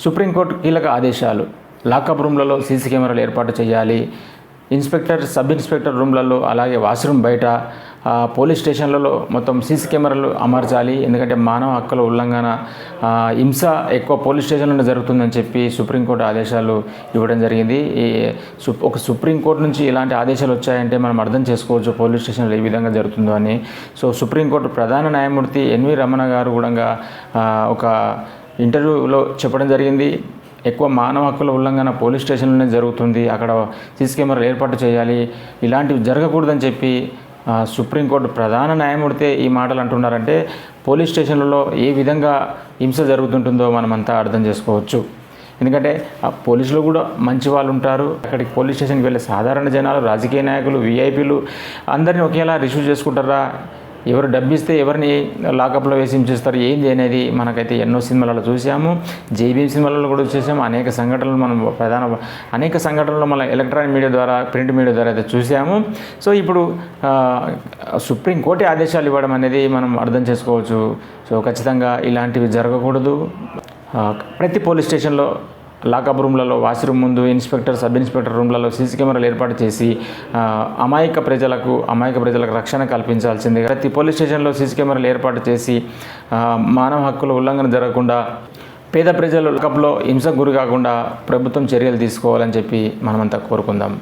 Supreme court కీలక ఆదేశాలు. Lockup రూమ్లలో CC కెమెరాలు ఏర్పాటు చేయాలి. ఇన్స్పెక్టర్ సబ్ ఇన్స్పెక్టర్ రూమ్లలో అలాగే వాష్రూమ్ బయట పోలీస్ స్టేషన్లలో మొత్తం సీసీ కెమెరాలు అమర్చాలి. ఎందుకంటే మానవ హక్కుల ఉల్లంఘన హింస ఎక్కువ పోలీస్ స్టేషన్లోనే జరుగుతుందని చెప్పి సుప్రీంకోర్టు ఆదేశాలు ఇవ్వడం జరిగింది. ఈ సు- ఒక సుప్రీంకోర్టు నుంచి ఇలాంటి ఆదేశాలు వచ్చాయంటే మనం అర్థం చేసుకోవచ్చు పోలీస్ స్టేషన్లో ఏ విధంగా జరుగుతుందో అని. సో సుప్రీంకోర్టు ప్రధాన న్యాయమూర్తి ఎన్వి రమణ గారు కూడా ఒక ఇంటర్వ్యూలో చెప్పడం జరిగింది. ఎక్కువ మానవ హక్కుల ఉల్లంఘన పోలీస్ స్టేషన్లోనే జరుగుతుంది. అక్కడ సీసీ కెమెరాలు ఏర్పాటు చేయాలి. ఇలాంటివి జరగకూడదని చెప్పి సుప్రీంకోర్టు ప్రధాన న్యాయమూర్తి ఈ మాటలు అంటున్నారంటే పోలీస్ స్టేషన్లలో ఏ విధంగా హింస జరుగుతుంటుందో మనమంతా అర్థం చేసుకోవచ్చు. ఎందుకంటే ఆ పోలీసులు కూడా మంచి వాళ్ళు ఉంటారు. అక్కడికి పోలీస్ స్టేషన్కి వెళ్ళే సాధారణ జనాలు రాజకీయ నాయకులు వీఐపీలు అందరినీ ఒకేలా రిసీవ్ చేసుకుంటారా? ఎవరు డబ్బిస్తే ఎవరిని లాకప్లో వేసి హింసిస్తారు ఏంది అనేది మనకైతే ఎన్నో సినిమాలలో చూసాము. జేబీఎం సినిమాలలో కూడా చూసాము. అనేక సంఘటనలు మనం ప్రధాన అనేక సంఘటనలు మన ఎలక్ట్రానిక్ మీడియా ద్వారా ప్రింట్ మీడియా ద్వారా అయితే చూసాము. సో ఇప్పుడు సుప్రీంకోర్టు ఆదేశాలు ఇవ్వడం అనేది మనం అర్థం చేసుకోవచ్చు. సో ఖచ్చితంగా ఇలాంటివి జరగకూడదు. ప్రతి పోలీస్ స్టేషన్లో లాకప్ రూమ్లలో వాష్రూమ్ ముందు ఇన్స్పెక్టర్ సబ్ ఇన్స్పెక్టర్ రూమ్లలో సీసీ కెమెరాలు ఏర్పాటు చేసి అమాయక ప్రజలకు అమాయక ప్రజలకు రక్షణ కల్పించాల్సింది ప్రతి పోలీస్ స్టేషన్లో సీసీ కెమెరాలు ఏర్పాటు చేసి మానవ హక్కుల ఉల్లంఘన జరగకుండా పేద ప్రజలు లాకప్లో హింసకు గురి కాకుండా ప్రభుత్వం చర్యలు తీసుకోవాలని చెప్పి మనమంతా కోరుకుందాం.